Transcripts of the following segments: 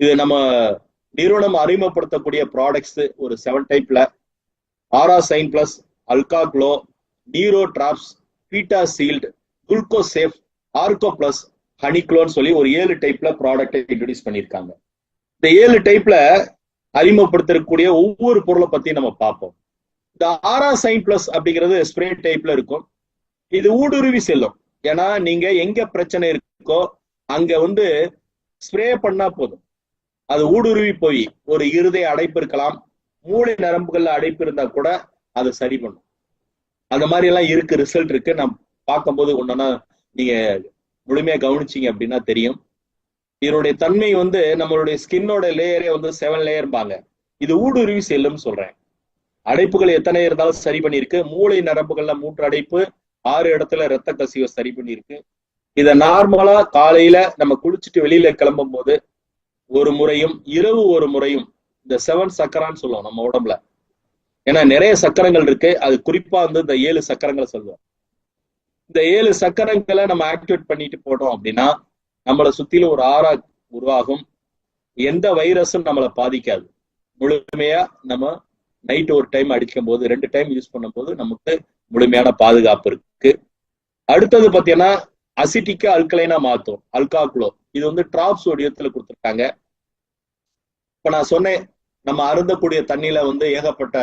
இது நம்ம நிறுவனம் அறிமுகப்படுத்தக்கூடிய ப்ராடக்ட்ஸ் ஒரு செவன் டைப்ல aura sign plus alka glow நீரோ drops beta shield gluco safe ஆர்கோ plus ஹனிக்ளோன்னு சொல்லி ஒரு ஏழு டைப்ல ப்ராடக்ட் இன்ட்ரடியூஸ் பண்ணியிருக்காங்க. இந்த ஏழு டைப்ல அறிமுகப்படுத்தக்கூடிய ஒவ்வொரு பொருளை பத்தி நம்ம பார்ப்போம். இந்த ஆரா சைன் பிளஸ் அப்படிங்கிறது ஸ்ப்ரே டைப்ல இருக்கும். இது ஊடுருவி செல்லும். ஏன்னா நீங்க எங்க பிரச்சனை இருக்கோ அங்க வந்து ஸ்ப்ரே பண்ணா போதும். அது ஊடுருவி போய் ஒரு இருதய அடைப்பு இருக்கலாம் மூளை நரம்புகள்ல அடைப்பு இருந்தா கூட அதை சரி பண்ணும். அந்த மாதிரி எல்லாம் இருக்கு ரிசல்ட் இருக்கு. நான் பார்க்கும்போது ஒன்னா நீங்க முழுமையா கவனிச்சீங்க அப்படின்னா தெரியும். இதனுடைய தன்மை வந்து நம்மளுடைய ஸ்கின்னோட லேயரே வந்து செவன் லேயர்பாங்க இது ஊடுருவி செல்லும்னு சொல்றேன். அடைப்புகள் எத்தனை இருந்தாலும் சரி பண்ணியிருக்கு. மூளை நரம்புகள்ல மூன்று அடைப்பு ஆறு இடத்துல ரத்த கசிவை சரி பண்ணியிருக்கு. இதை நார்மலா காலையில நம்ம குளிச்சுட்டு வெளியில கிளம்பும் போது ஒரு முறையும் இரவு ஒரு முறையும் இந்த செவன் சக்கரான்னு சொல்லுவோம் நம்ம உடம்புல. ஏன்னா நிறைய சக்கரங்கள் இருக்கு. அது குறிப்பா வந்து இந்த ஏழு சக்கரங்களை சொல்லுவோம். இந்த ஏழு சக்கரங்களை நம்ம ஆக்டிவேட் பண்ணிட்டு போட்டோம் அப்படின்னா நம்மளை சுத்தில ஒரு ஆறா உருவாகும். எந்த வைரஸும் நம்மளை பாதிக்காது. முழுமையா நம்ம நைட் ஒரு டைம் அடிக்கும் போது ரெண்டு டைம் யூஸ் பண்ணும்போது நமக்கு முழுமையான பாதுகாப்பு இருக்கு. அடுத்தது பாத்தீங்கன்னா அசிட்டிக்கு அல்கலைனா மாத்தும். அல்காக்ளோ இது வந்து டிராப்ஸ் வடிவத்துல கொடுத்துருக்காங்க. இப்ப நான் சொன்னேன் நம்ம அருந்தக்கூடிய தண்ணியில வந்து ஏகப்பட்ட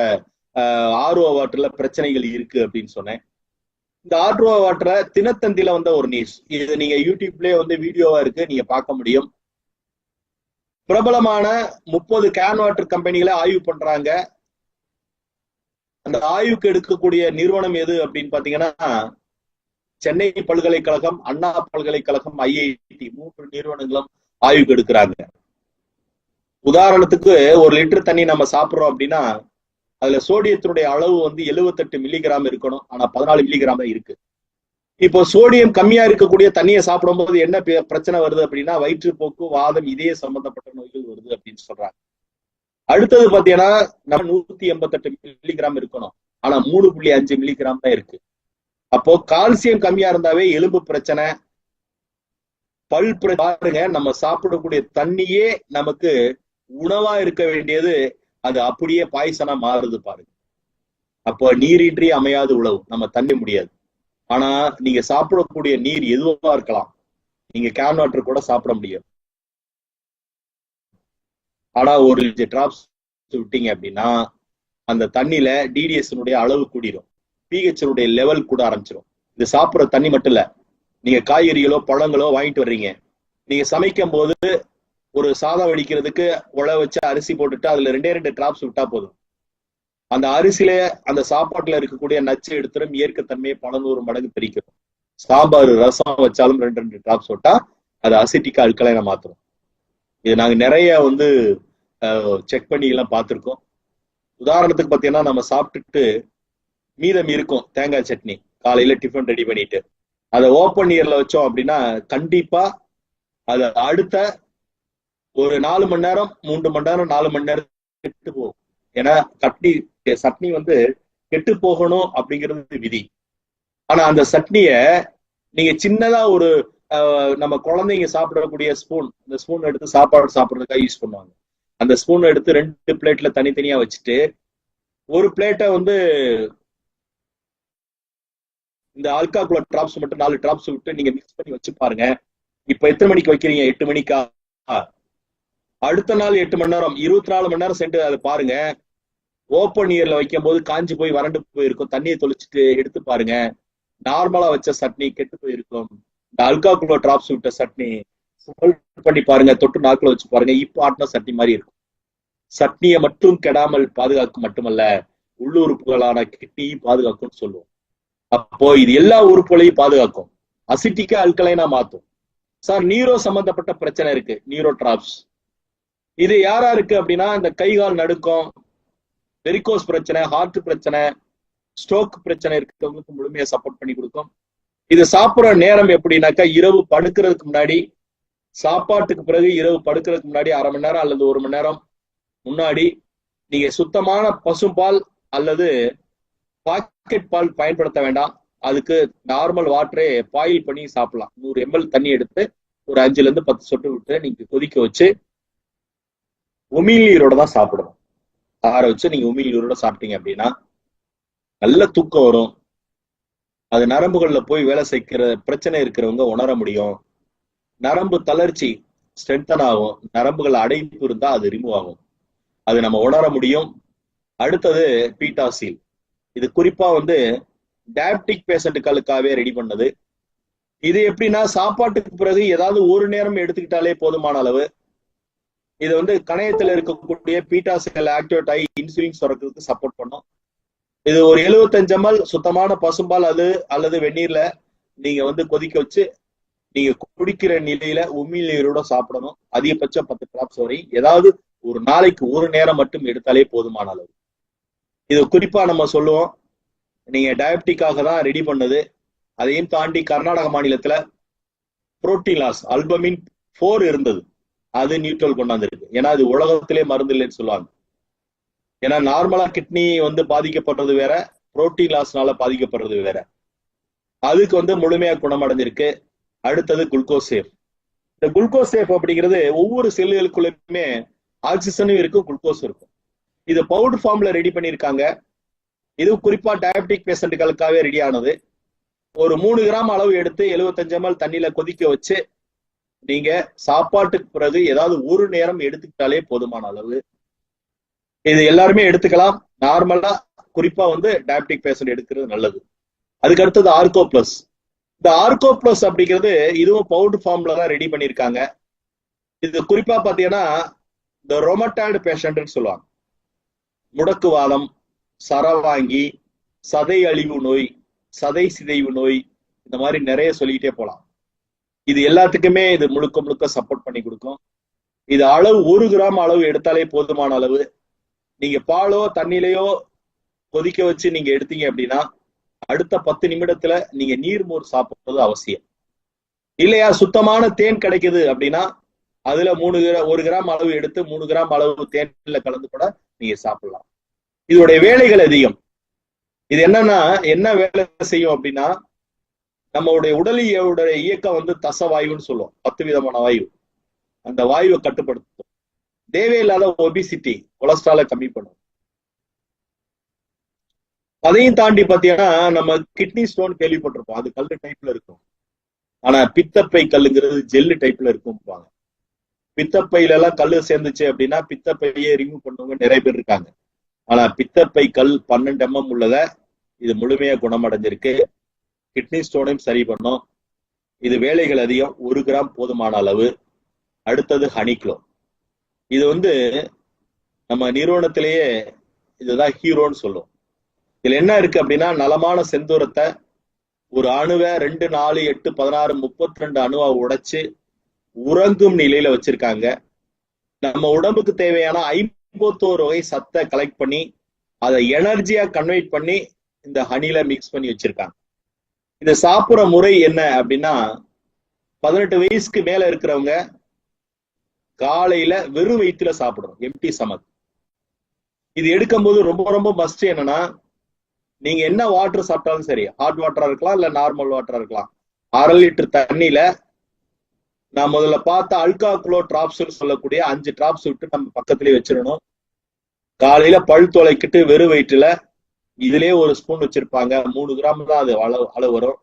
ஆர்ஓ வாட்டர்ல பிரச்சனைகள் இருக்கு அப்படின்னு சொன்னேன். இந்த ஆர்ஓ வாட்டரை தினத்தந்தில வந்த ஒரு நியூஸ் இது நீங்க யூடியூப்லயே வந்து வீடியோவா இருக்கு நீங்க பார்க்க முடியும். பிரபலமான முப்பது கேன் வாட்டர் கம்பெனிகளை ஆய்வு பண்றாங்க. அந்த ஆய்வுக்கு எடுக்கக்கூடிய நிறுவனம் எது அப்படின்னு பாத்தீங்கன்னா சென்னை பல்கலைக்கழகம் அண்ணா பல்கலைக்கழகம் ஐஐடி மூன்று நிறுவனங்களும் ஆய்வுக்கு எடுக்கிறாங்க. உதாரணத்துக்கு ஒரு லிட்டர் தண்ணி நம்ம சாப்பிடுறோம் அப்படின்னா அதுல சோடியத்தினுடைய அளவு வந்து எழுவத்தெட்டு மில்லிகிராம் இருக்கணும். ஆனா பதினாலு மில்லிகிராம் தான் இருக்கு. இப்போ சோடியம் கம்மியா இருக்கக்கூடிய தண்ணியை சாப்பிடும்போது என்ன பிரச்சனை வருது அப்படின்னா வயிற்றுப்போக்கு வாதம் இதய சம்பந்தப்பட்ட நோய்கள் வருது அப்படின்னு சொல்றாங்க. அடுத்தது பாத்தீங்கன்னா நம்ம நூத்தி எண்பத்தெட்டு மில்லிகிராம் இருக்கணும். ஆனா மூணு புள்ளி அஞ்சு மில்லிகிராம் தான் இருக்கு. அப்போ கால்சியம் கம்மியா இருந்தாவே எலும்பு பிரச்சனை பல் பாருங்க நம்ம சாப்பிடக்கூடிய தண்ணியே நமக்கு உணவா இருக்க வேண்டியது அது அப்படியே பாய்சனா மாறுது பாருங்க. அப்போ நீரின்றி அமையாது உழவு. நம்ம தண்ணி முடியாது. ஆனா நீங்க சாப்பிடக்கூடிய நீர் எதுவா இருக்கலாம். நீங்க கேன் வாட்டர் கூட சாப்பிட முடியாது. ஆனா ஒரு டிராப்ஸ் விட்டீங்க அப்படின்னா அந்த தண்ணியில டிடிஎஸ் அளவு கூடிரும். பிஹெச் லெவல் கூட ஆரம்பிச்சிடும் இது சாப்பிட்ற தண்ணி மட்டும் இல்ல. நீங்க காய்கறிகளோ பழங்களோ வாங்கிட்டு வர்றீங்க. நீங்க சமைக்கும் போது ஒரு சாதம் வடிக்கிறதுக்கு உழ வச்சு அரிசி போட்டுட்டு அதுல ரெண்டே ரெண்டு டிராப்ஸ் விட்டா போதும். அந்த அரிசியில அந்த சாப்பாட்டுல இருக்கக்கூடிய நச்சு எடுத்துரும் இயற்கைத்தன்மையை பலநூறு மடங்கு பிரிக்கும். சாம்பார் ரசம் வச்சாலும் ரெண்டு ரெண்டு டிராப்ஸ் விட்டா அது அசிட்டிக்கா அல்கலைன மாத்துறோம் இது நாங்க நிறைய வந்து செக் பண்ணி எல்லாம் பார்த்துருக்கோம். உதாரணத்துக்கு பாத்தீங்கன்னா நம்ம சாப்பிட்டுட்டு மீதம் இருக்கும் தேங்காய் சட்னி. காலையில டிஃபன் ரெடி பண்ணிட்டு. அதை ஓப்பன் இயர்ல வச்சோம் அப்படின்னா கண்டிப்பா அது அடுத்த ஒரு நாலு மணி நேரம் மூன்று மணி நேரம் நாலு மணி நேரம் கெட்டு போகும். ஏன்னா சட்னி சட்னி வந்து கெட்டு போகணும் அப்படிங்கிறது விதி. ஆனா அந்த சட்னிய நீங்க சின்னதா ஒரு நம்ம குழந்தைங்க சாப்பிடக்கூடிய ஸ்பூன் அந்த ஸ்பூன் எடுத்து சாப்பாடு சாப்பிட்றதுக்காக யூஸ் பண்ணுவாங்க. அந்த ஸ்பூன் எடுத்து ரெண்டு பிளேட்ல தனித்தனியா வச்சுட்டு ஒரு பிளேட்டை வந்து இந்த ஆல்காகுலர் டிராப்ஸ் மட்டும் நாலு டிராப்ஸ் விட்டு நீங்க மிக்ஸ் பண்ணி வச்சு பாருங்க. இப்ப எத்தனை மணிக்கு வைக்கிறீங்க? எட்டு மணிக்கா? அடுத்த நாள் எட்டு மணி நேரம் இருபத்தி நாலு மணி நேரம் சென்று அதை பாருங்க. ஓப்பன் இயர்ல வைக்கும் போது காஞ்சி போய் வறண்டு போயிருக்கும். தண்ணியை தொளிச்சுட்டு எடுத்து பாருங்க. நார்மலா வச்ச சட்னி கெட்டு போயிருக்கும். இந்த அல்காகுலோ டிராப்ஸ் விட்ட சட்னி பண்ணி பாருங்க. தொட்டு நாக்குல வச்சு பாருங்க. இப்போ ஆட்டின சட்னி மாதிரி இருக்கும். சட்னியை மட்டும் கெடாமல் பாதுகாக்கும் மட்டுமல்ல உள்ளுறுப்புகளான கிட்னியும் பாதுகாக்கும்னு சொல்லுவோம். அப்போ இது எல்லா உறுப்புகளையும் பாதுகாக்கும். அசிட்டிக்கா அல்கலைனா மாத்தும். சார் நீரோ சம்பந்தப்பட்ட பிரச்சனை இருக்கு. நீரோ டிராப்ஸ் இது யாரா இருக்கு அப்படின்னா இந்த கைகால் நடுக்கம் வெரிகோஸ் பிரச்சனை ஹார்ட் பிரச்சனை ஸ்ட்ரோக் பிரச்சனை இருக்கிறவங்களுக்கு முழுமையா சப்போர்ட் பண்ணி கொடுக்கும். இது சாப்பிடுற நேரம் எப்படின்னாக்கா இரவு படுக்கிறதுக்கு முன்னாடி சாப்பாட்டுக்கு பிறகு இரவு படுக்கிறதுக்கு முன்னாடி அரை மணி நேரம் அல்லது ஒரு மணி நேரம் முன்னாடி நீங்க சுத்தமான பசும்பால் அல்லது பாக்கெட் பால் பயன்படுத்த வேண்டாம். அதுக்கு நார்மல் வாட்டரே பாயில் பண்ணி சாப்பிடலாம். நூறு எம்எல் தண்ணி எடுத்து ஒரு அஞ்சுல இருந்து பத்து சொட்டு விட்டு நீங்க கொதிக்க வச்சு உமிழ்நீரோட தான் சாப்பிடணும். ஆற வச்சு நீங்க உமிழ்நீரோட சாப்பிட்டீங்க அப்படின்னா நல்ல தூக்கம் வரும். அது நரம்புகள்ல போய் வேலை செய்கிற பிரச்சனை இருக்கிறவங்க உணர முடியும். நரம்பு தளர்ச்சி ஸ்ட்ரென்தன் ஆகும். நரம்புகள் அடைப்பு இருந்தா அது ரிமூவ் ஆகும். அது நம்ம உணர முடியும். அடுத்தது பீட்டாசீல். இது குறிப்பா வந்து டயபிட்டிக் பேஷண்ட்டுகளுக்காகவே ரெடி பண்ணது. இது எப்படின்னா சாப்பாட்டுக்கு பிறகு ஏதாவது ஒரு நேரம் எடுத்துக்கிட்டாலே போதுமான அளவு இது வந்து கணையத்துல இருக்கக்கூடிய பீட்டா செல் ஆக்டிவேட் ஆகி இன்சுலின் சுரக்கிறதுக்கு சப்போர்ட் பண்ணும். இது ஒரு எழுபத்தஞ்சு எம்எல் சுத்தமான பசும்பால் அது அல்லது வெந்நீர்ல நீங்க வந்து கொதிக்க வச்சு நீங்க குடிக்கிற நிலையில உமிழ்நீரோட சாப்பிடணும். அதிகபட்சம் பத்து கிராப்ஸ் வரை. ஏதாவது ஒரு நாளைக்கு ஒரு நேரம் மட்டும் எடுத்தாலே போதுமான அளவு. இது குறிப்பா நம்ம சொல்லுவோம். நீங்க டயபிட்டிக்காக தான் ரெடி பண்ணது. அதையும் தாண்டி கர்நாடக மாநிலத்துல புரோட்டீன் லாஸ் அல்பமின் ஃபோர் இருந்தது. அது நியூட்ரல் கொண்டாந்துருக்கு. ஏன்னா அது உலகத்திலே மருந்து இல்லைன்னு சொல்லுவாங்க. ஏன்னா நார்மலா கிட்னி வந்து பாதிக்கப்படுறது வேற புரோட்டீன் லாஸ்னால பாதிக்கப்படுறது வேற. அதுக்கு வந்து முழுமையா குணமடைஞ்சிருக்கு. அடுத்தது குளுக்கோசேஃப் இந்த குளுக்கோசேஃப் அப்படிங்கிறது ஒவ்வொரு செல்லுகளுக்குள்ளுமே ஆக்சிஜனும் இருக்கும் குளுக்கோஸ் இருக்கும். இது பவுடர் ஃபார்ம்ல ரெடி பண்ணியிருக்காங்க. இது குறிப்பா டயபெட்டிக் பேஷண்ட்டுகளுக்காகவே ரெடி ஆனது. ஒரு மூணு கிராம் அளவு எடுத்து 75 எம்எல் தண்ணியில கொதிக்க வச்சு நீங்க சாப்பாட்டுக்கு பிறகு ஏதாவது ஒரு நேரம் எடுத்துக்கிட்டாலே போதுமான அளவு. இது எல்லாருமே எடுத்துக்கலாம். நார்மலா குறிப்பா வந்து டயபெட்டிக் பேஷண்ட் எடுக்கிறது நல்லது. அதுக்கு அடுத்தது ஆர்கோ பிளஸ் இந்த ஆர்கோ பிளஸ் அப்படிங்கிறது இதுவும் பவுடர் ஃபார்ம்ல தான் ரெடி பண்ணியிருக்காங்க. இது குறிப்பா பாத்தீங்கன்னா இந்த ரொமட்டாய்டு பேஷண்ட்னு சொல்லுவாங்க. முடக்குவாதம் சரவாங்கி சதை அழிவு நோய் சதை சிதைவு நோய் இந்த மாதிரி நிறைய சொல்லிக்கிட்டே போலாம் இது எல்லாத்துக்குமே இது முழுக்க முழுக்க சப்போர்ட் பண்ணி கொடுக்கும். இது அளவு ஒரு கிராம் அளவு எடுத்தாலே போதுமான அளவு. நீங்க பாலோ தண்ணிலையோ கொதிக்க வச்சு நீங்க எடுத்தீங்க அப்படின்னா அடுத்த பத்து நிமிடத்துல நீங்க நீர்மோர் சாப்பிடுறது அவசியம். இல்லையா? சுத்தமான தேன் கிடைக்குது அப்படின்னா அதுல மூணு கிராம் ஒரு கிராம் அளவு எடுத்து மூணு கிராம் அளவு தேன்ல கலந்து கூட நீங்க சாப்பிடலாம். இதோடைய வேலைகள் அதிகம். இது என்னன்னா என்ன வேலை செய்யும் அப்படின்னா நம்மளுடைய உடலியோட இயக்கம் வந்து தச வாயுன்னு சொல்லுவோம். பத்து விதமான வாயு. அந்த வாயுவை கட்டுப்படுத்தும். தேவையில்லாத ஒபிசிட்டி கொலஸ்ட்ரால கம்மி பண்ணும். அதையும் தாண்டி பாத்தீங்கன்னா நம்ம கிட்னி ஸ்டோன் கேள்விப்பட்டிருப்போம். அது கல்லு டைப்ல இருக்கும். ஆனா பித்தப்பை கல்லுங்கிறது ஜெல்லு டைப்ல இருக்கும்பாங்க. பித்தப்பையில எல்லாம் கல்லு சேர்ந்துச்சு அப்படின்னா பித்தப்பையே ரிமூவ் பண்ணவங்க நிறைய பேர் இருக்காங்க. ஆனா பித்தப்பை கல் பன்னெண்டு எம்எம் உள்ளத இது முழுமையா குணமடைஞ்சிருக்கு. கிட்னி ஸ்டோனையும் சரி பண்ணும். இது வேலைகள் அதிகம். ஒரு கிராம் போதுமான அளவு. அடுத்தது ஹனிக்ளோ இது வந்து நம்ம நிறுவனத்திலேயே இதுதான் ஹீரோன்னு சொல்லுவோம். இதுல என்ன இருக்கு அப்படின்னா நலமான செந்தூரத்தை ஒரு அணுவை ரெண்டு நாலு எட்டு பதினாறு முப்பத்தி ரெண்டு அணுவை உடைச்சு உறங்கும் நிலையில வச்சிருக்காங்க. நம்ம உடம்புக்கு தேவையான ஐம்பத்தோரு வகை சத்தை கலெக்ட் பண்ணி அதை எனர்ஜியா கன்வெர்ட் பண்ணி இந்த ஹனில மிக்ஸ் பண்ணி வச்சிருக்காங்க. இதை சாப்பிட்ற முறை என்ன அப்படின்னா பதினெட்டு வயசுக்கு மேல இருக்கிறவங்க காலையில வெறும் வயிற்றுல சாப்பிடணும் எம்டி சமக் இது எடுக்கும்போது ரொம்ப ரொம்ப மஸ்ட் என்னன்னா நீங்க என்ன வாட்டர் சாப்பிட்டாலும் சரி ஹாட் வாட்டரா இருக்கலாம் இல்ல நார்மல் வாட்டரா இருக்கலாம். அரை லிட்டர் தண்ணியில நான் முதல்ல பார்த்த அல்கா குளோ டிராப்ஸ் சொல்லக்கூடிய அஞ்சு டிராப்ஸ் விட்டு நம்ம பக்கத்துலயே வச்சிடணும். காலையில பல் துளைக்கிட்டு வெறும் வயிற்றுல இதுலயே ஒரு ஸ்பூன் வச்சிருப்பாங்க. மூணு கிராம் தான் அது அளவு அளவு வரும்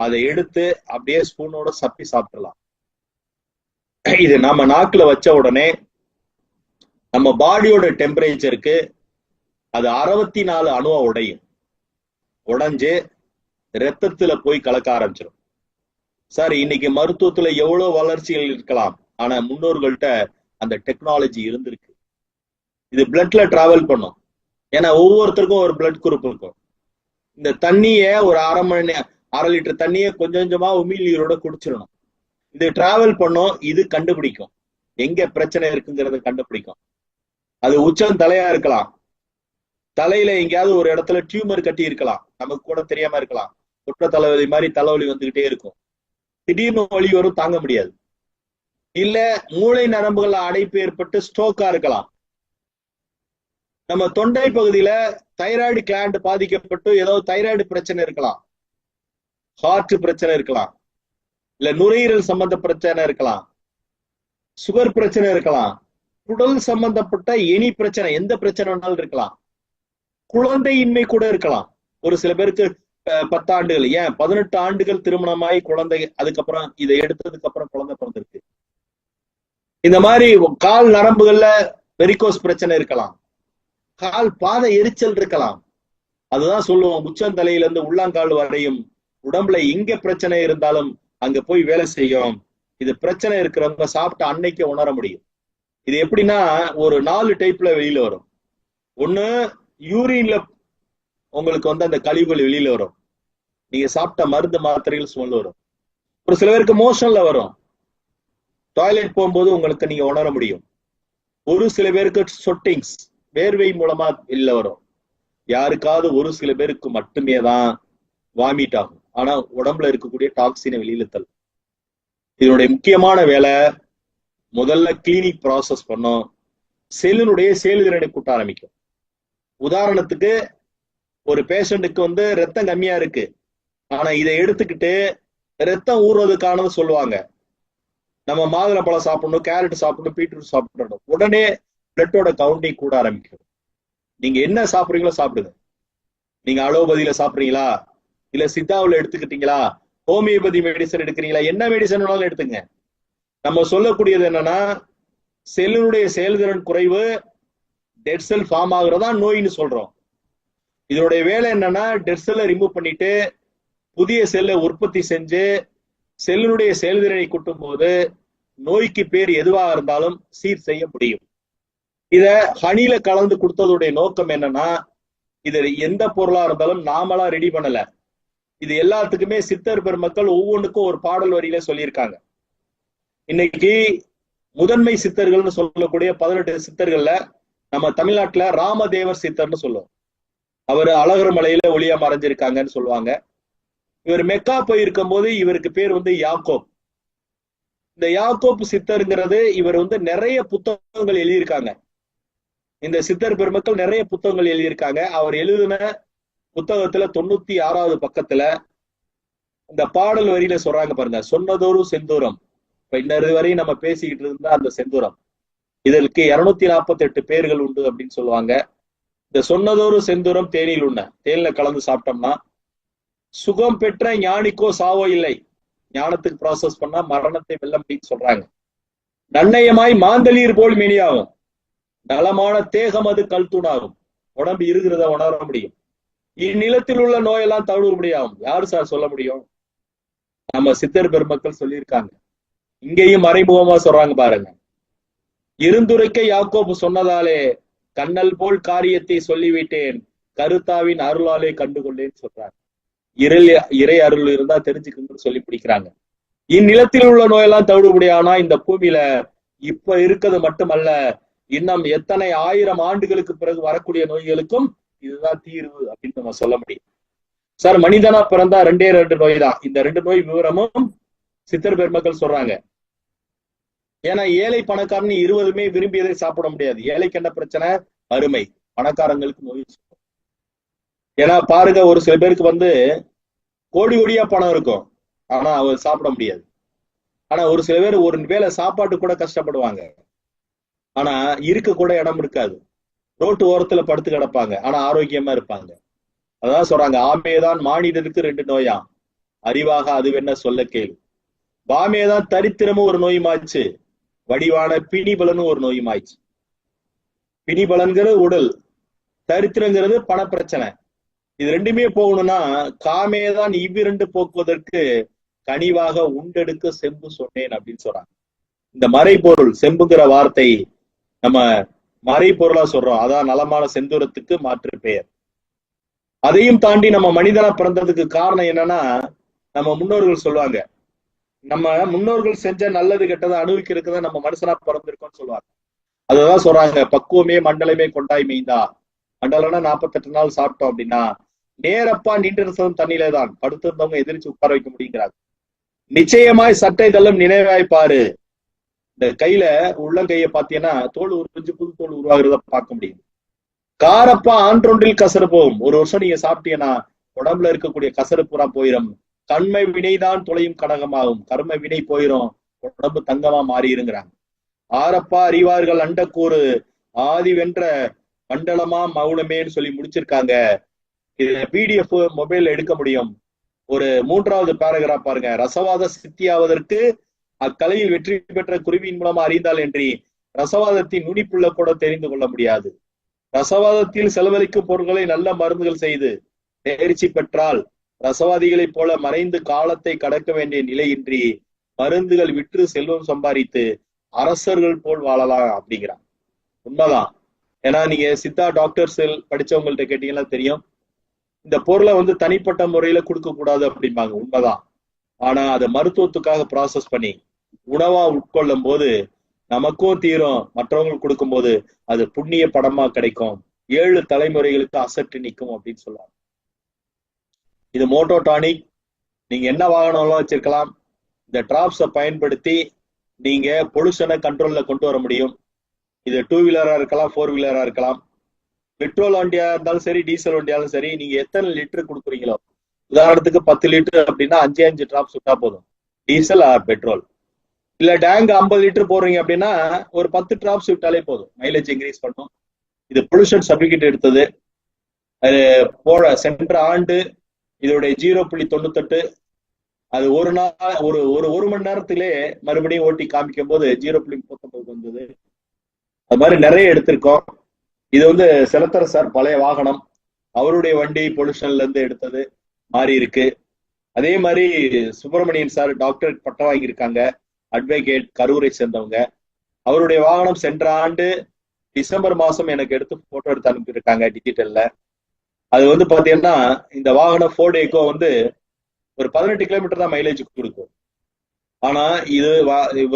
அதை எடுத்து அப்படியே ஸ்பூனோட சப்பி சாப்பிடலாம். இது நம்ம நாக்குல வச்ச உடனே நம்ம பாடியோட டெம்பரேச்சருக்கு அது அறுபத்தி நாலு அணுவா உடையும். உடைஞ்சு ரத்தத்துல போய் கலக்க ஆரம்பிச்சிடும் சார் இன்னைக்கு மருத்துவத்துல எவ்வளவு வளர்ச்சிகள் இருக்கலாம்? ஆனா முன்னோர்கள்ட்ட அந்த டெக்னாலஜி இருந்திருக்கு. இது பிளட்ல டிராவல் பண்ணும். ஏன்னா ஒவ்வொருத்தருக்கும் ஒரு பிளட் குரூப் இருக்கும். இந்த தண்ணிய ஒரு அரை மணி நேரம் அரை லிட்டர் தண்ணிய கொஞ்சம் கொஞ்சமா உமிழ்நீரோட குடிச்சிடணும். இது டிராவல் பண்ணும் இது கண்டுபிடிக்கும். எங்க பிரச்சனை இருக்குங்கிறத கண்டுபிடிக்கும். அது உச்சம் தலையா இருக்கலாம். தலையில எங்கேயாவது ஒரு இடத்துல டியூமர் கட்டி இருக்கலாம். நமக்கு கூட தெரியாம இருக்கலாம். குற்ற தலைவலி மாதிரி தலைவலி வந்துகிட்டே இருக்கும். திடீர்னு வலி வரும் தாங்க முடியாது. இல்ல மூளை நரம்புகள்ல அடைப்பு ஏற்பட்டு ஸ்ட்ரோக்கா இருக்கலாம். நம்ம தொண்டை பகுதியில தைராய்டு கிளாண்ட் பாதிக்கப்பட்டு ஏதோ தைராய்டு பிரச்சனை இருக்கலாம். ஹார்ட் பிரச்சனை இருக்கலாம். இல்ல நுரையீரல் சம்பந்த பிரச்சனை இருக்கலாம். சுகர் பிரச்சனை இருக்கலாம். குடல் சம்பந்தப்பட்ட எனி பிரச்சனை எந்த பிரச்சனைனாலும் இருக்கலாம். குழந்தையின்மை கூட இருக்கலாம். ஒரு சில பேருக்கு பத்து ஆண்டுகள் ஏன் பதினெட்டு ஆண்டுகள் திருமணமாய் குழந்தை அதுக்கப்புறம் இதை எடுத்ததுக்கு அப்புறம் குழந்தை பிறந்திருக்கு. இந்த மாதிரி கால் நரம்புகள்ல வெரிகோஸ் பிரச்சனை இருக்கலாம். கால் பாத எரிச்சல் இருக்கலாம். அதுதான் சொல்லுவோம் உச்சந்தலையில இருந்து உள்ளாங்கால் வரையும் உடம்புல எங்க பிரச்சனை இருந்தாலும் அங்க போய் வேலை செய்யும் இது பிரச்சனை இருக்கிறவங்க சாப்பிட்ட அன்னைக்கு உணர முடியும். இது எப்படின்னா ஒரு நாலு டைப்ல வெளியில வரும். ஒண்ணு யூரின்ல உங்களுக்கு வந்து அந்த கழிவுகள் வெளியில வரும். நீங்க சாப்பிட்ட மருந்து மாத்திரைகள் ஸ்மெல் வரும். ஒரு சில பேருக்கு மோஷன்ல வரும். டாய்லெட் போகும்போது உங்களுக்கு நீங்க உணர முடியும். ஒரு சில பேருக்கு சொட்டிங்ஸ் வேர்வை மூலமா வெளியில வரும். யாருக்காவது ஒரு சில பேருக்கு மட்டுமே தான் வாமிட் ஆகும். ஆனா உடம்புல இருக்கக்கூடிய டாக்ஸினை வெளியில தள்ளும் இதனுடைய முக்கியமான வேலை முதல்ல கிளீனிக் ப்ராசஸ் பண்ணும் செல்லினுடைய செயல்திறனை கூட்ட ஆரம்பிக்கும். உதாரணத்துக்கு ஒரு பேஷண்ட்டுக்கு வந்து ரத்தம் கம்மியா இருக்கு. ஆனா இதை எடுத்துக்கிட்டு ரத்தம் ஊறுறதுக்கானது சொல்லுவாங்க. நம்ம மாதுளை பழம் சாப்பிடணும் கேரட் சாப்பிடணும் பீட்ரூட் சாப்பிடணும். உடனே பிளட்டோட கவுண்டிங் கூட ஆரம்பிக்கும். நீங்க என்ன சாப்பிடுறீங்களோ சாப்பிடுங்க. நீங்க அலோபதியில சாப்பிடுறீங்களா? இல்ல சித்தாவில் எடுத்துக்கிட்டீங்களா? ஹோமியோபதி மெடிசன் எடுக்கிறீங்களா? என்ன மெடிசன் வேணாலும் எடுத்துங்க. நம்ம சொல்லக்கூடியது என்னன்னா செல்லினுடைய செயல்திறன் குறைவு டெட் செல் ஃபார்ம் ஆகுறதா நோயின்னு சொல்றோம். இதனுடைய வேலை என்னன்னா டெட் செல்லை ரிமூவ் பண்ணிட்டு புதிய செல்லை உற்பத்தி செஞ்சு செல்லினுடைய செயல்திறனை கூட்டும் போது நோய்க்கு பேர் எதுவாக இருந்தாலும் சீர் செய்ய முடியும். இத ஹனில கலந்து கொடுத்ததுடைய நோக்கம் என்னன்னா இது எந்த பொருளா இருந்தாலும் நாமளா ரெடி பண்ணல. இது எல்லாத்துக்குமே சித்தர் பெருமக்கள் ஒவ்வொன்றுக்கும் ஒரு பாடல் வரியில சொல்லியிருக்காங்க. இன்னைக்கு முதன்மை சித்தர்கள்னு சொல்லக்கூடிய பதினெட்டு சித்தர்கள்ல நம்ம தமிழ்நாட்டுல ராமதேவர் சித்தர்னு சொல்லுவோம். அவர் அழகர் மலையில ஒளியா மறைஞ்சிருக்காங்கன்னு சொல்லுவாங்க. இவர் மெக்கா போயிருக்கும் போது இவருக்கு பேர் வந்து யாக்கோப். இந்த யாக்கோப் சித்தருங்கிறது இவர் வந்து நிறைய புத்தகங்கள் எழுதியிருக்காங்க. இந்த சித்தர் பெருமக்கள் நிறைய புத்தகங்கள் எழுதியிருக்காங்க. அவர் எழுதின புத்தகத்துல தொண்ணூத்தி ஆறாவது பக்கத்துல இந்த பாடல் வரியில சொல்றாங்க பாருங்க சொன்னதோறும் செந்தூரம். இப்ப இன்னது வரையும் நம்ம பேசிக்கிட்டு இருந்தா அந்த செந்தூரம். இதற்கு இருநூத்தி நாற்பத்தி எட்டு பேர்கள் உண்டு அப்படின்னு சொல்லுவாங்க. இந்த சொன்னதொரு செந்தூரம் தேனில் உண்ண. தேனில கலந்து சாப்பிட்டோம்னா சுகம் பெற்ற ஞானிக்கோ சாவோ இல்லை. ஞானத்துக்கு ப்ராசஸ் பண்ணா மரணத்தை வெல்ல முடியும் சொல்றாங்க. நன்னயமாய் மாந்தளிர் போல் மெனியாகும் நலமான தேகம் அது கல் தூணாகும். உடம்பு இருக்கிறத உணர முடியும். இந்நிலத்தில் உள்ள நோயெல்லாம் தவிர முடியாகும் யாரு சார் சொல்ல முடியும்? நம்ம சித்தர் பெருமக்கள் சொல்லியிருக்காங்க. இங்கேயும் மறைமுகமா சொல்றாங்க பாருங்க. இருந்துரைக்க யாக்கோபு சொன்னதாலே கண்ணல் போல் காரியத்தை சொல்லிவிட்டேன். கருத்தாவின் அருளாலே கண்டுகொண்டேன்னு சொல்றாங்க. இறை இறை அருள் இருந்தா தெரிஞ்சுக்கணும்னு சொல்லி பிடிக்கிறாங்க. இந்நிலத்தில் உள்ள நோயெல்லாம் தவிடுபடியானா இந்த பூமியில இப்ப இருக்கிறது மட்டுமல்ல இன்னும் எத்தனை ஆயிரம் ஆண்டுகளுக்கு பிறகு வரக்கூடிய நோய்களுக்கும் இதுதான் தீர்வு அப்படின்னு நம்ம சொல்ல முடியும். சார் மனிதனா பிறந்தா ரெண்டே ரெண்டு நோய் தான் இந்த ரெண்டு நோய் விவரமும் சித்தர் பெருமக்கள் சொல்றாங்க. ஏன்னா ஏழை பணக்காரன் இருவதுமே விரும்பியதை சாப்பிட முடியாது. ஏழைக்கு என்ன பிரச்சனை அருமை. பணக்காரங்களுக்கு நோய் ஏன்னா பாருங்க ஒரு சில பேருக்கு வந்து கோடி கோடியா பணம் இருக்கும். ஆனா அவர் சாப்பிட முடியாது. ஆனா ஒரு சில பேர் ஒரு வேளை சாப்பாட்டு கூட கஷ்டப்படுவாங்க. ஆனா இருக்க கூட இடம் இருக்காது. ரோட்டு ஓரத்துல படுத்து கிடப்பாங்க. ஆனா ஆரோக்கியமா இருப்பாங்க. அதான் சொல்றாங்க ஆமேதான் மானிடருக்கு ரெண்டு நோயா? அறிவாக அது என்ன சொல்ல கேள். பாமேதான் தரித்திரமும் ஒரு நோயுமாச்சு. வடிவான பிணிபலனும் ஒரு நோயுமாச்சு. பிணிபலன்கிறது உடல் தரித்திரங்கிறது பண பிரச்சனை இது ரெண்டுமே போகணும்னா காமேதான் இவ்விரண்டு போக்குவதற்கு கனிவாக உண்டெடுக்க செம்பு சொன்னேன் அப்படின்னு சொல்றாங்க. இந்த மறைபொருள் செம்புங்கிற வார்த்தை நம்ம மறைப்பொருளா சொல்றோம். அதான் நலமான செந்தூரத்துக்கு மாற்று பெயர். அதையும் தாண்டி நம்ம மனிதனா பிறந்ததுக்கு காரணம் என்னன்னா நம்ம முன்னோர்கள் சொல்லுவாங்க. நம்ம முன்னோர்கள் செஞ்ச நல்லது கெட்டதை அனுபவிக்கிறதுக்கு தான் நம்ம மனுஷனா பிறந்திருக்கோம்னு சொல்லுவாங்க. அதுதான் சொல்றாங்க. பக்குவமே மண்டலமே கொண்டாய் மீந்தா மண்டலம்னா நாற்பத்தெட்டு நாள் சாப்பிட்டோம் அப்படின்னா நேரப்பா நின்று இருந்ததும் தண்ணியிலே தான் படுத்திருந்தவங்க எதிர்த்து உட்கார வைக்க முடியுங்கிறாங்க. நிச்சயமாய் சட்டை தள்ளும் நினைவாய் பாரு. இந்த கையில உள்ளங்கைய பாத்தீங்கன்னா தோல் உறிஞ்சு புது தோல் உருவாகிறத பார்க்க முடியும். காரப்பா ஆன்றொன்றில் கசரு போகும். ஒரு வருஷம் நீங்க சாப்பிட்டீங்கன்னா உடம்புல இருக்கக்கூடிய கசரு பூரா போயிடும் கண்மை வினைதான் தொலையும் கடகமாகும். கர்ம வினை போயிரும். உடம்பு தங்கமா மாறிடுங்கிறாங்க ஆரப்பா அறிவார்கள் அண்டக்கூறு ஆதி வென்ற மண்டலமா மௌனமேன்னு சொல்லி முடிச்சிருக்காங்க. இது பிடிஎஃப் மொபைல்ல எடுக்க முடியும். ஒரு மூன்றாவது பேராகிராஃப் பாருங்க. ரசவாத சித்தியாவதற்கு அக்கலையில் வெற்றி பெற்ற குருவியின் மூலம் அறிந்தால் என்று ரசவாதத்தின் நுனிப்புள்ள கூட தெரிந்து கொள்ள முடியாது. ரசவாதத்தில் செலவழிக்கும் பொருட்களை நல்ல மருந்துகள் செய்து தேர்ச்சி பெற்றால் ரசவாதிகளைப் போல மறைந்து காலத்தை கடக்க வேண்டிய நிலையின்றி மருந்துகள் விற்று செல்வம் சம்பாதித்து அரசர்கள் போல் வாழலாம் அப்படிங்கிறான் உண்மைதான். ஏன்னா நீங்க சித்தா டாக்டர்ஸ் படிச்சவங்கள்ட்ட கேட்டீங்கன்னா தெரியும். இந்த பொருளை வந்து தனிப்பட்ட முறையில கொடுக்க கூடாது அப்படிம்பாங்க. உண்மைதான். ஆனா அதை மருத்துவத்துக்காக ப்ராசஸ் பண்ணி உணவா உட்கொள்ளும் போது நமக்கும் தீரும் மற்றவங்களுக்கு கொடுக்கும்போது அது புண்ணிய படமா கிடைக்கும். ஏழு தலைமுறைகளுக்கு அசட்டு நிற்கும் அப்படின்னு சொல்லுவாங்க. இது மோட்டோ டானிக். நீங்க என்ன வாகனம்லாம் வச்சிருக்கலாம்? இந்த டிராப்ஸை பயன்படுத்தி நீங்க பொலுஷனை கண்ட்ரோல்ல கொண்டு வர முடியும். இது டூ வீலரா இருக்கலாம் ஃபோர் வீலரா இருக்கலாம். பெட்ரோல் வண்டியா இருந்தாலும் சரி டீசல் வண்டியாலும் சரி நீங்க எத்தனை லிட்டர் கொடுக்குறீங்களோ. உதாரணத்துக்கு பத்து லிட்டர் அப்படின்னா அஞ்சு அஞ்சு டிராப்ஸ் விட்டா போதும். Diesel or petrol. இல்ல டேங்க் ஐம்பது லிட்டர் போடுறீங்க அப்படின்னா ஒரு பத்து டிராப்ஸ் விட்டாலே போதும். மைலேஜ் இன்க்ரீஸ் பண்ணும். இது பொல்யூஷன் சர்டிபிகேட் எடுத்தது. அது போல சென்ற ஆண்டு இதோடைய ஜீரோ புள்ளி தொண்ணூத்தெட்டு. அது ஒரு நாள் ஒரு ஒரு ஒரு மணி நேரத்திலே மறுபடியும் ஓட்டி காமிக்கும் போது ஜீரோ புள்ளி முப்பத்தொன்பது வந்தது. அது மாதிரி நிறைய எடுத்திருக்கோம். இது வந்து செலத்தர சார் பழைய வாகனம். அவருடைய வண்டி பொல்யூஷன்ல இருந்து எடுத்தது. மாறி இருக்கு. அதே மாதிரி சுப்பிரமணியன் சார் டாக்டர் பட்டம் வாங்கியிருக்காங்க. அட்வொகேட் கரூரை சேர்ந்தவங்க. அவருடைய வாகனம் சென்ற ஆண்டு டிசம்பர் மாசம் எனக்கு எடுத்து போட்டோ எடுத்து அனுப்பியிருக்காங்க டிஜிட்டல்ல அது வந்து பாத்தீங்கன்னா இந்த வாகனம் ஃபோர்ட் ஏக்கோ வந்து ஒரு பதினெட்டு கிலோமீட்டர் தான் மைலேஜ் கொடுக்கும். ஆனா இது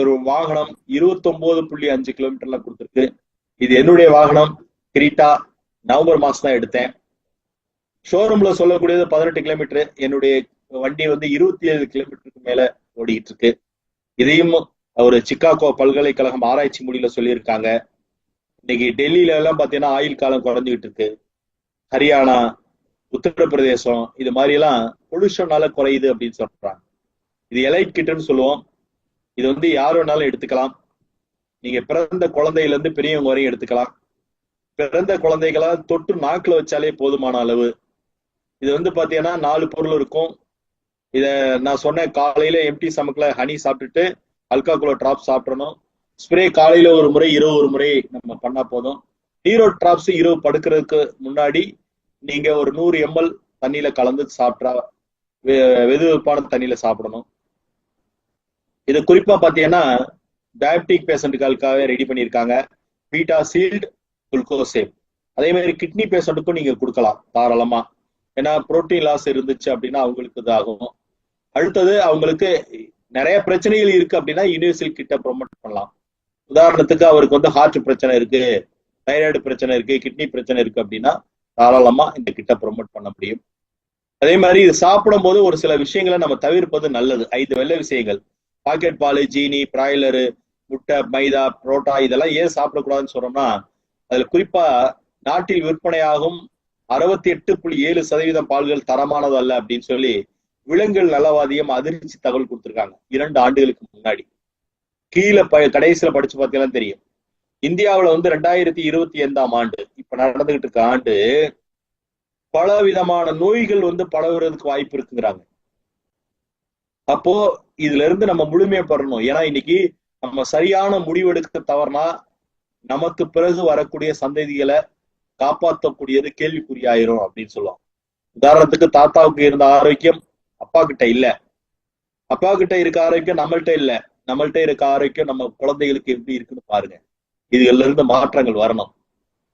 ஒரு வாகனம் இருபத்தி ஒன்பது புள்ளி அஞ்சு கிலோமீட்டர்ல கொடுத்துருக்கு. இது என்னுடைய வாகனம். கிரீட்டா நவம்பர் மாசம் தான் எடுத்தேன். ஷோரூம்ல சொல்லக்கூடியது பதினெட்டு கிலோமீட்டர் என்னுடைய வண்டி வந்து இருபத்தி ஏழு கிலோமீட்டருக்கு மேல ஓடிட்டு இருக்கு. இதையும் ஒரு சிக்காகோ பல்கலைக்கழகம் ஆராய்ச்சி முடியல சொல்லியிருக்காங்க. இன்னைக்கு டெல்லியில எல்லாம் பாத்தீங்கன்னா ஆயுள் காலம் குறைஞ்சுக்கிட்டு இருக்கு. ஹரியானா உத்தரப்பிரதேசம் இது மாதிரி எல்லாம் பொல்யூஷனால குறையுது அப்படின்னு சொல்றாங்க. இது எலைட் கிட்டுன்னு சொல்லுவோம். இது வந்து யார் வேணாலும் எடுத்துக்கலாம். நீங்க பிறந்த குழந்தையில இருந்து பெரியவங்க வரையும் எடுத்துக்கலாம். பிறந்த குழந்தைகளா தொட்டு நாக்குல வச்சாலே போதுமான அளவு. இது வந்து பாத்தீங்கன்னா நாலு பொருள் இருக்கும். இத நான் சொன்ன காலையில எம்டி சமக்குல ஹனி சாப்பிட்டுட்டு அல்காகுலோ டிராப் சாப்பிடணும். ஸ்ப்ரே காலையில ஒரு முறை இரவு ஒரு முறை நம்ம பண்ணா போதும். ஹீரோ டிராப்ஸ் இரவு படுக்கிறதுக்கு முன்னாடி நீங்க ஒரு நூறு எம்எல் தண்ணியில கலந்து சாப்பிட்டா வெதுவெப்பான தண்ணியில சாப்பிடணும். இது குறிப்பா பாத்தீங்கன்னா டயபிட்டிக் பேஷண்ட்டுகளுக்காக ரெடி பண்ணியிருக்காங்க. பீட்டா சீல்டு குளுக்கோசேம் அதே மாதிரி கிட்னி பேஷண்ட்டுக்கும் நீங்க கொடுக்கலாம் தாராளமா. ஏன்னா புரோட்டீன் லாஸ் இருந்துச்சு அப்படின்னா அவங்களுக்கு இதாகும். அடுத்தது அவங்களுக்கு நிறைய பிரச்சனைகள் இருக்கு அப்படின்னா யூனிவர்சல் கிட்ட ப்ரொமோட் பண்ணலாம். உதாரணத்துக்கு அவருக்கு வந்து ஹார்ட் பிரச்சனை இருக்கு தைராய்டு பிரச்சனை இருக்கு கிட்னி பிரச்சனை இருக்கு அப்படின்னா தாராளமா இந்த கிட்ட ப்ரொமோட் பண்ண முடியும். அதே மாதிரி இது சாப்பிடும் போது ஒரு சில விஷயங்களை நம்ம தவிர்ப்பது நல்லது. ஐந்து வெள்ளை விஷயங்கள். பாக்கெட் பால் ஜீனி பிராய்லரு முட்டை மைதா புரோட்டா இதெல்லாம் ஏன் சாப்பிடக்கூடாதுன்னு சொல்றோம்னா அதுல குறிப்பா நாட்டில் விற்பனையாகும் அறுபத்தி எட்டு புள்ளி ஏழு சதவீதம் பால்கள் தரமானது அல்ல அப்படின்னு சொல்லி விலங்குகள் நலவாதியம் அதிர்ச்சி தகவல் கொடுத்திருக்காங்க. இரண்டு ஆண்டுகளுக்கு முன்னாடி. கீழே ப கடைசியில படிச்சு பார்த்தீங்கன்னா தெரியும். இந்தியாவுல வந்து ரெண்டாயிரத்தி இருபத்தி ஐந்தாம் ஆண்டு இப்ப நடந்துகிட்டு இருக்க ஆண்டு பல விதமான நோய்கள் வந்து பரவுறதுக்கு வாய்ப்பு இருக்குங்கிறாங்க. அப்போ இதுல இருந்து நம்ம முழுமையா பெறணும். ஏன்னா இன்னைக்கு நம்ம சரியான முடிவெடுக்க தவறுனா நமக்கு பிறகு வரக்கூடிய சந்ததிகளை காப்பாற்றக்கூடியது கேள்விக்குறியாயிரும் அப்படின்னு சொல்லுவோம் உதாரணத்துக்கு தாத்தாவுக்கு இருந்த ஆரோக்கியம் அப்பா கிட்ட இல்ல. அப்பா கிட்ட இருக்க ஆரோக்கியம் நம்மள்ட்ட இல்ல. நம்மள்கிட்ட இருக்க ஆரோக்கியம் நம்ம குழந்தைகளுக்கு எப்படி இருக்குன்னு பாருங்க. இதுல இருந்து மாற்றங்கள் வரணும்.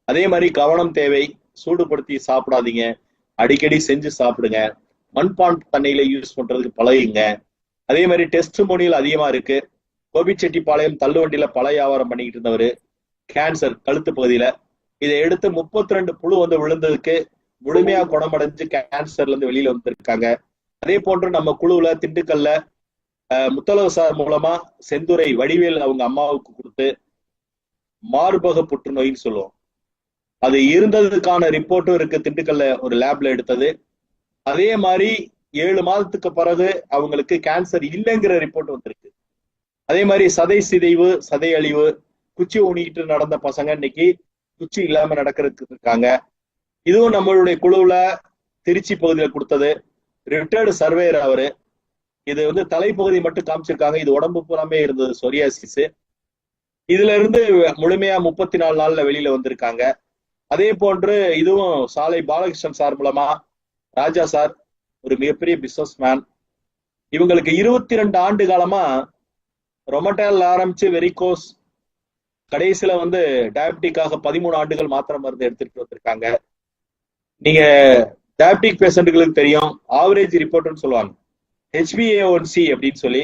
அதே மாதிரி கவனம் தேவை. சூடுபடுத்தி சாப்பிடாதீங்க. அடிக்கடி செஞ்சு சாப்பிடுங்க. மண்பான் தண்ணியில யூஸ் பண்றதுக்கு பழகுங்க. அதே மாதிரி டெஸ்ட் மோனியல் அதிகமா இருக்கு. கோபிச்செட்டிப்பாளையம் தள்ளுவண்டியில பல வியாபாரம் பண்ணிக்கிட்டு இருந்தவர் கேன்சர் கழுத்து பகுதியில. இதை எடுத்து முப்பத்தி ரெண்டு புழு வந்து விழுந்ததுக்கு முழுமையா குணமடைஞ்சு கேன்சர்ல இருந்து வெளியில வந்திருக்காங்க. அதே போன்று நம்ம குழுவுல திண்டுக்கல்ல முத்தளவு சார் மூலமா செந்துரை வடிவேல் அவங்க அம்மாவுக்கு கொடுத்து மார்பக புற்றுநோயின்னு சொல்லுவோம். அது இருந்ததுக்கான ரிப்போர்ட்டும் இருக்கு. திண்டுக்கல்ல ஒரு லேப்ல எடுத்தது. அதே மாதிரி ஏழு மாதத்துக்கு பிறகு அவங்களுக்கு கேன்சர் இல்லைங்கிற ரிப்போர்ட் வந்திருக்கு. அதே மாதிரி சதை சிதைவு சதை அழிவு குச்சி ஊனிக்கிட்டு நடந்த பசங்க இன்னைக்கு குச்சி இல்லாம நடக்கிறதுக்கு இருக்காங்க. இதுவும் நம்மளுடைய குழுவுல திருச்சி பகுதியில கொடுத்தது. ரிட்டையர்டு சர்வேயர் அவரு. இது வந்து தலைப்பகுதி மட்டும் காமிச்சிருக்காங்க. இது உடம்பு பூராமே இருந்தது சொரியாசிஸ் இதுல இருந்து முழுமையா முப்பத்தி நாலு நாள்ல வெளியில வந்திருக்காங்க. அதே போன்று இதுவும் சாலை பாலகிருஷ்ணன் சார் மூலமா ராஜா சார் ஒரு மிகப்பெரிய பிசினஸ் மேன் இவங்களுக்கு இருபத்தி ரெண்டு ஆண்டு காலமா ரொமட்டல் ஆரம்பிச்சு வெரிகோஸ் கடைசியில வந்து டயபிட்டிக்காக பதிமூணு ஆண்டுகள் மாத்திரை மருந்து எடுத்துட்டு வந்திருக்காங்க. நீங்க டயபிட்டிக் பேஷண்ட்டுகளுக்கு தெரியும். ஆவரேஜ் ரிப்போர்ட்னு சொல்லுவாங்க. ஹெச்பிஏ ஒன் சி அப்படின்னு சொல்லி.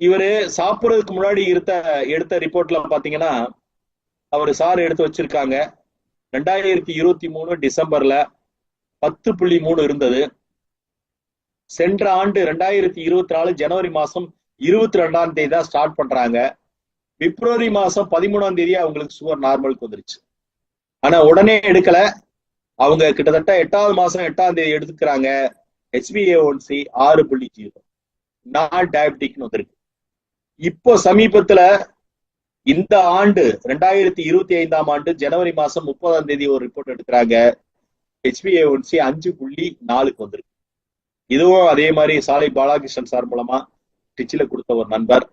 இவர் சாப்பிட்றதுக்கு முன்னாடி இருத்த எடுத்த ரிப்போர்ட்ல பார்த்தீங்கன்னா அவர் சார் எடுத்து வச்சிருக்காங்க. ரெண்டாயிரத்தி இருபத்தி மூணு டிசம்பர்ல பத்து புள்ளி மூணு இருந்தது. சென்ற ஆண்டு ரெண்டாயிரத்தி இருபத்தி நாலு ஜனவரி மாசம் இருபத்தி ரெண்டாம் தேதி தான் ஸ்டார்ட் பண்றாங்க. பிப்ரவரி மாசம் பதிமூணாம் தேதி அவங்களுக்கு சுகர் நார்மலுக்கு வந்துருச்சு. ஆனா உடனே எடுக்கல. அவங்க கிட்டத்தட்ட எட்டாவது மாசம் எட்டாம் தேதி எடுத்துக்கிறாங்க. ஹெச்பிஏ ஒன் சி ஆறு புள்ளி ஜீரோ. நான் டயபிட்டிக்னு வந்திருக்கு இப்போ சமீபத்துல இந்த ஆண்டு ரெண்டாயிரத்தி இருபத்தி ஐந்தாம் ஆண்டு ஜனவரி மாசம் முப்பதாம் தேதி ஒரு ரிப்போர்ட் எடுக்கிறாங்க. ஹெச்பிஏ ஒன் சி அஞ்சு புள்ளி நாலுக்கு வந்திருக்கு. இதுவும் அதே மாதிரி சாலை பாலகிருஷ்ணன் சார் மூலமா டிச்சில கொடுத்த ஒரு நண்பர்.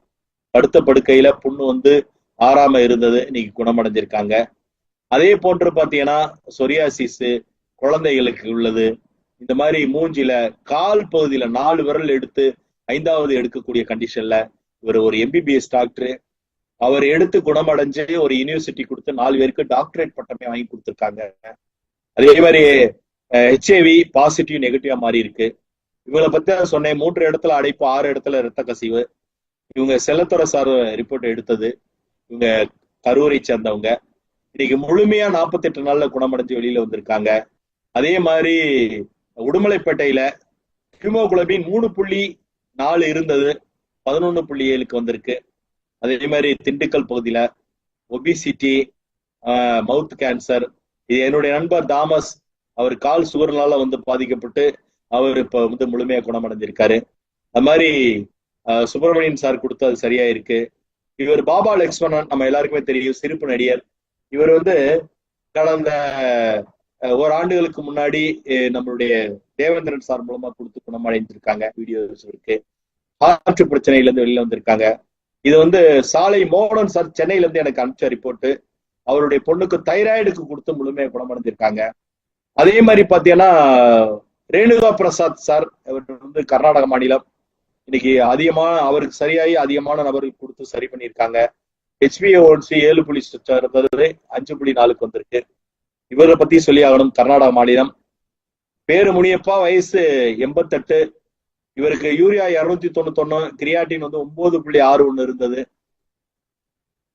படுத்த படுக்கையில புண்ணு வந்து ஆறாம இருந்தது. இன்னைக்கு குணமடைஞ்சிருக்காங்க. அதே போன்று பாத்தீங்கன்னா சொரியாசிஸ் குழந்தைகளுக்கு உள்ளது. இந்த மாதிரி மூஞ்சில கால் பகுதியில நாலு விரல் எடுத்து ஐந்தாவது எடுக்கக்கூடிய கண்டிஷன்ல இவர் ஒரு எம்பிபிஎஸ் டாக்டர் அவர் எடுத்து குணமடைஞ்சு ஒரு யூனிவர்சிட்டி கொடுத்து நாலு பேருக்கு டாக்டரேட் பட்டமே வாங்கி கொடுத்துருக்காங்க. அதே மாதிரி ஹெச்ஐவி பாசிட்டிவ் நெகட்டிவா மாறி இருக்கு. இவங்களை பத்தி சொன்னேன் மூன்று இடத்துல அடைப்பு ஆறு இடத்துல இரத்த கசிவு. இவங்க செல்லத்துறை சார் ரிப்போர்ட் எடுத்தது. இவங்க கரூரை சேர்ந்தவங்க. இன்னைக்கு முழுமையா நாற்பத்தி எட்டு நாள்ல குணமடைஞ்சு வெளியில வந்திருக்காங்க. அதே மாதிரி உடுமலைப்பேட்டையில ஹிமோகுளோபின் மூணு புள்ளி நாலு இருந்தது. பதினொன்னு புள்ளி ஏழுக்கு வந்திருக்கு. அதே மாதிரி திண்டுக்கல் பகுதியில ஒபிசிட்டி மவுத் கேன்சர் இது என்னுடைய நண்பர் தாமஸ். அவர் கால் சுகர்னால வந்து பாதிக்கப்பட்டு அவர் இப்ப வந்து முழுமையா குணமடைஞ்சிருக்காரு. அது மாதிரி சுப்பிரமணியன் சார் கொடுத்தது சரியா இருக்கு இவர் பாபா லக்ஷ்மணன் நம்ம எல்லாருக்குமே தெரியும் சிரிப்பு நடிகர். இவர் வந்து கடந்த ஒரு ஆண்டுகளுக்கு முன்னாடி நம்மளுடைய தேவேந்திரன் சார் மூலமா கொடுத்து குணமடைந்திருக்காங்க வீடியோஸ் இருக்கு. காற்று பிரச்சனையில இருந்து வெளியில வந்திருக்காங்க. இது வந்து சாலை மோகன் சார் சென்னையில இருந்து எனக்கு அனுப்பிச்ச ரிப்போர்ட் அவருடைய பொண்ணுக்கு தைராய்டுக்கு கொடுத்து முழுமையா குணமடைஞ்சிருக்காங்க அதே மாதிரி பாத்தீங்கன்னா ரேணுகா பிரசாத் சார் இவர் வந்து கர்நாடக மாநிலம். இன்னைக்கு அதிகமான அவருக்கு சரியாகி அதிகமான நபருக்கு கொடுத்து சரி பண்ணியிருக்காங்க. ஹெச்பிஓன்சி ஏழு புள்ளி இருந்தது அஞ்சு புள்ளி நாலுக்கு வந்திருக்கு. இவரை பத்தி சொல்லி ஆகணும். கர்நாடக மாநிலம். பேரு முனியப்பா வயசு எண்பத்தெட்டு. இவருக்கு யூரியா இருநூத்தி தொண்ணூத்தொன்னு கிரியாட்டின் வந்து ஒன்பது புள்ளி ஆறு ஒண்ணு இருந்தது.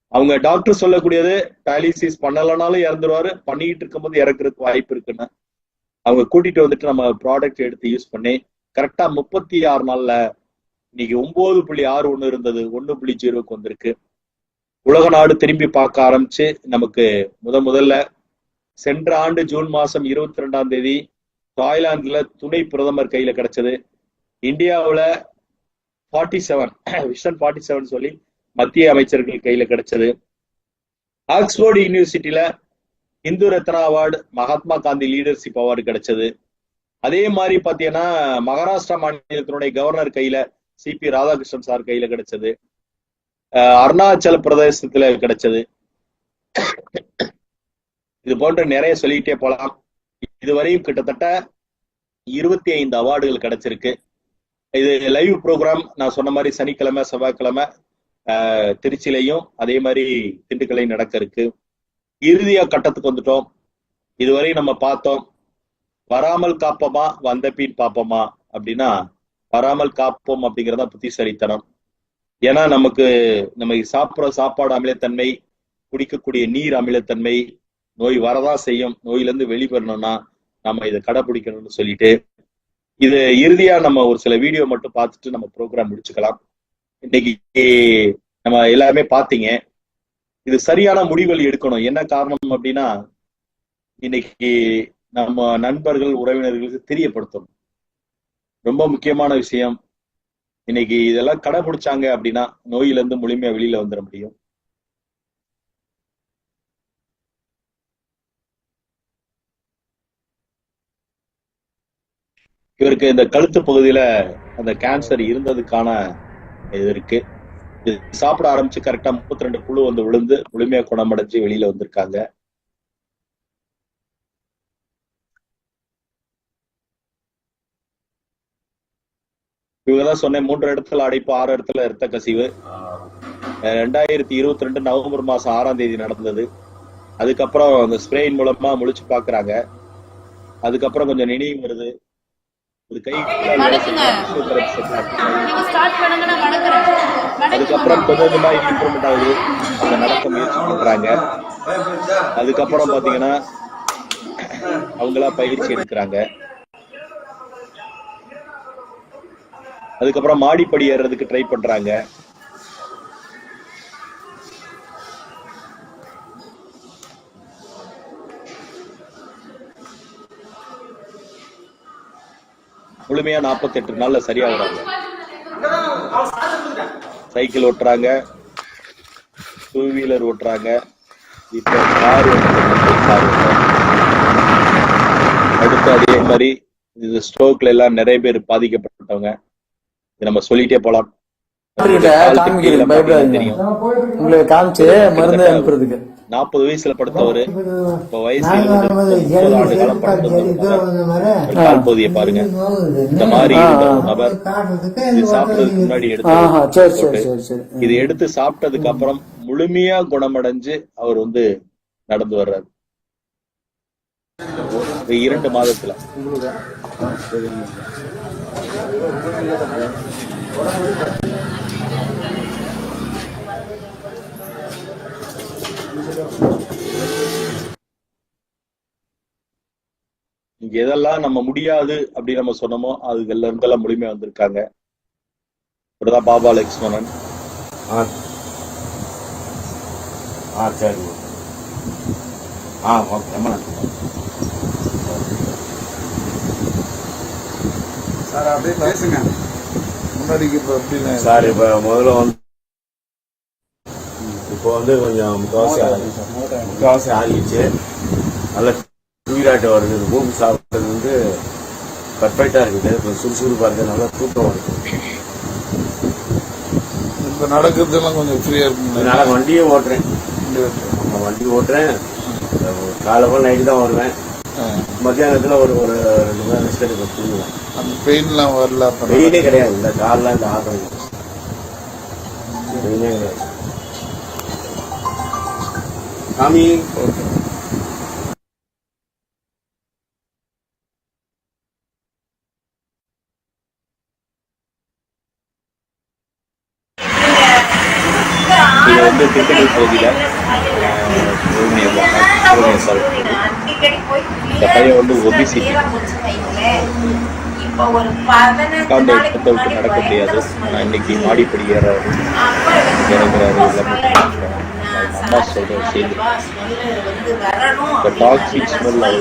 அவங்க டாக்டர் சொல்லக்கூடியது டயாலிசிஸ் பண்ணலனாலும் இறந்துருவாரு. பண்ணிக்கிட்டு இருக்கும்போது இறக்குறதுக்கு வாய்ப்பு இருக்குன்னு. அவங்க கூட்டிட்டு வந்துட்டு நம்ம ப்ராடக்ட் எடுத்து யூஸ் பண்ணி கரெக்டா முப்பத்தி ஆறு நாள்ல இன்னைக்கு ஒன்பது புள்ளி ஆறு ஒண்ணு இருந்தது. ஒன்னு புள்ளி ஜீரோக்கு வந்திருக்கு. உலக நாடு திரும்பி பார்க்க ஆரம்பிச்சு நமக்கு முத முதல்ல சென்ற ஆண்டு ஜூன் மாசம் இருபத்தி ரெண்டாம் தேதி தாய்லாந்துல துணை பிரதமர் கையில கிடைச்சது. இந்தியாவுல forty seven vision forty seven சொல்லி மத்திய அமைச்சர்கள் கையில கிடைச்சது. ஆக்ஸ்போர்ட் யூனிவர்சிட்டியில Hindu Ratna award Mahatma Gandhi leadership award கிடைச்சது. அதே மாதிரி பாத்தீங்கன்னா மகாராஷ்டிரா மாநிலத்தினுடைய கவர்னர் கையில சி பி ராதாகிருஷ்ணன் சார் கையில கிடைச்சது. அருணாச்சல பிரதேசத்துல கிடைச்சது. இது போன்ற நிறைய சொல்லிக்கிட்டே போலாம். இதுவரையும் கிட்டத்தட்ட இருபத்தி ஐந்து அவார்டுகள் கிடைச்சிருக்கு. இது லைவ் ப்ரோக்ராம் நான் சொன்ன மாதிரி சனிக்கிழமை செவ்வாய்க்கிழமை திருச்சிலையும் அதே மாதிரி திண்டுக்கலையும் நடக்க இருக்கு. இறுதியா கட்டத்துக்கு வந்துட்டோம். இதுவரை நம்ம பார்த்தோம். வராமல் காப்போமா வந்த பின் பார்ப்போமா அப்படின்னா வராமல் காப்போம் அப்படிங்கிறதா புத்திசாலித்தனம். ஏன்னா நமக்கு நம்ம சாப்பிட்ற சாப்பாடு அமிலத்தன்மை குடிக்கக்கூடிய நீர் அமிலத்தன்மை நோய் வரதான் செய்யும். நோயிலிருந்து வெளிவரணும்னா நம்ம இதை கடைபிடிக்கணும்னு சொல்லிட்டு இது இறுதியா நம்ம ஒரு சில வீடியோ மட்டும் பார்த்துட்டு நம்ம ப்ரோக்ராம் முடிச்சுக்கலாம். இன்னைக்கு நம்ம எல்லாருமே பார்த்தீங்க. இது சரியான முடிவுகள் எடுக்கணும். என்ன காரணம் அப்படின்னா இன்னைக்கு நம்ம நண்பர்கள் உறவினர்களுக்கு தெரியப்படுத்தணும். ரொம்ப முக்கியமான விஷயம். இன்னைக்கு இதெல்லாம் கடைபிடிச்சாங்க அப்படின்னா நோயில இருந்து முழுமையா வெளியில வந்துட முடியும். இவருக்கு இந்த கழுத்து பகுதியில அந்த கேன்சர் இருந்ததுக்கான இது இருக்கு. இது சாப்பிட ஆரம்பிச்சு கரெக்டா முப்பத்தி ரெண்டு குழு வந்து விழுந்து முழுமையா குணமடைஞ்சு வெளியில வந்திருக்காங்க. இவங்க தான் சொன்னேன் மூன்று இடத்துல அடைப்பு ஆறு இடத்துல இரத்த கசிவு. ரெண்டாயிரத்தி இருபத்தி ரெண்டு நவம்பர் மாசம் ஆறாம் தேதி நடந்தது. அதுக்கப்புறம் அந்த ஸ்ப்ரேயின் மூலமா முழிச்சு பாக்குறாங்க. அதுக்கப்புறம் கொஞ்சம் நினைவு வருது. அதுக்கப்புறம் கொஞ்சம் கொஞ்சமா இம்ப்ரூவ்மெண்ட் ஆகுது. அந்த நடக்க முயற்சி பண்றாங்க. அதுக்கப்புறம் பாத்தீங்கன்னா அவங்களா பயிற்சி எடுக்கிறாங்க. அதுக்கப்புறம் மாடிப்படி ஏறுறதுக்கு ட்ரை பண்றாங்க. முழுமையா 48 நாள்ல சரியா வராங்க. சைக்கிள் ஓட்டுறாங்க. டூ வீலர் ஓட்டுறாங்க. இப்போ கார் கார் அடுத்து அதே மாதிரி இது ஸ்ட்ரோக்ல எல்லாம் நிறைய பேர் பாதிக்கப்பட்டவங்க. நம்ம சொல்லிட்டே போலாம். நாற்பது வயசுல படுத்தவரு. இப்ப வயசு ஆண்டு காலம் பாருங்க. இந்த மாதிரி நபர் இது சாப்பிடுறதுக்கு முன்னாடி எடுத்து இது எடுத்து சாப்பிட்டதுக்கு அப்புறம் முழுமையா குணமடைஞ்சு அவர் வந்து நடந்து வர்றாரு. இரண்டு மாதத்துல. இங்க எதெல்லாம் நம்ம முடியாது அப்படின்னு நம்ம சொன்னோமோ அதுல இருந்தெல்லாம் முழுமையா வந்திருக்காங்க. இப்படிதான் பாபா லக்ஷ்மணன். ஆ ஆ சரி. ஆ ஓகே ரொம்ப நன்றி சார் அப்படியே பேசுங்க. முன்னாடி இப்ப அப்படின்னு சார் இப்போ முதல்ல வந்து இப்போ வந்து கொஞ்சம் முக்கால்வாசி ஆகி- முக்கால்வாசி ஆகிடுச்சு. நல்ல டூயிலாட்டு வருது மூக்கு சாப்பிட்றது வந்து பர்ஃபெக்டாக இருக்குது. கொஞ்சம் சுறுசுறுப்பாக இருக்குது நல்லா தூக்கம் வருது. இப்ப நடக்கிறதெல்லாம் கொஞ்சம் ஃப்ரீயா இருக்குங்க அதனால வண்டியே ஓட்டுறேன். நான் வண்டி ஓட்டுறேன். காலையில் நைட்டு தான் வருவேன். மத்தியானத்தில் ஒரு ஒரு ரெண்டு மணி நேரம் ரெஸ்ட் எடுக்க தூங்குவேன். அந்த பெயின்லாம் வரல வெயிலே கிடையாது. இந்த கார்லாம் இந்த ஆட்டம் வெயிலே கிடையாது. சாமி இது வந்து திண்டுக்கல் பகுதியில இந்த பையன் வந்து ஒபிசிட்டி இடத்த விட்டு நடக்க முடியாது. இன்னைக்கு மாடிப்படி ஏறாரு இறங்குறாரு அம்மா சொல்ற செய்தி இந்த டாக்ஸிக் ஸ்மெல்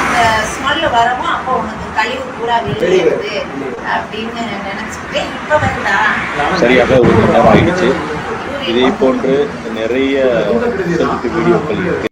இந்த ஸ்மெல் வரவும் அப்போ உனக்கு கழிவு பூரா வெளியேறுது அப்படின்னு நினைச்சுக்கிட்டு இப்ப வந்தா சரியாக ஒரு மணி நேரம் ஆயிடுச்சு. இதே போன்று நிறைய வீடியோக்கள் இருக்கு.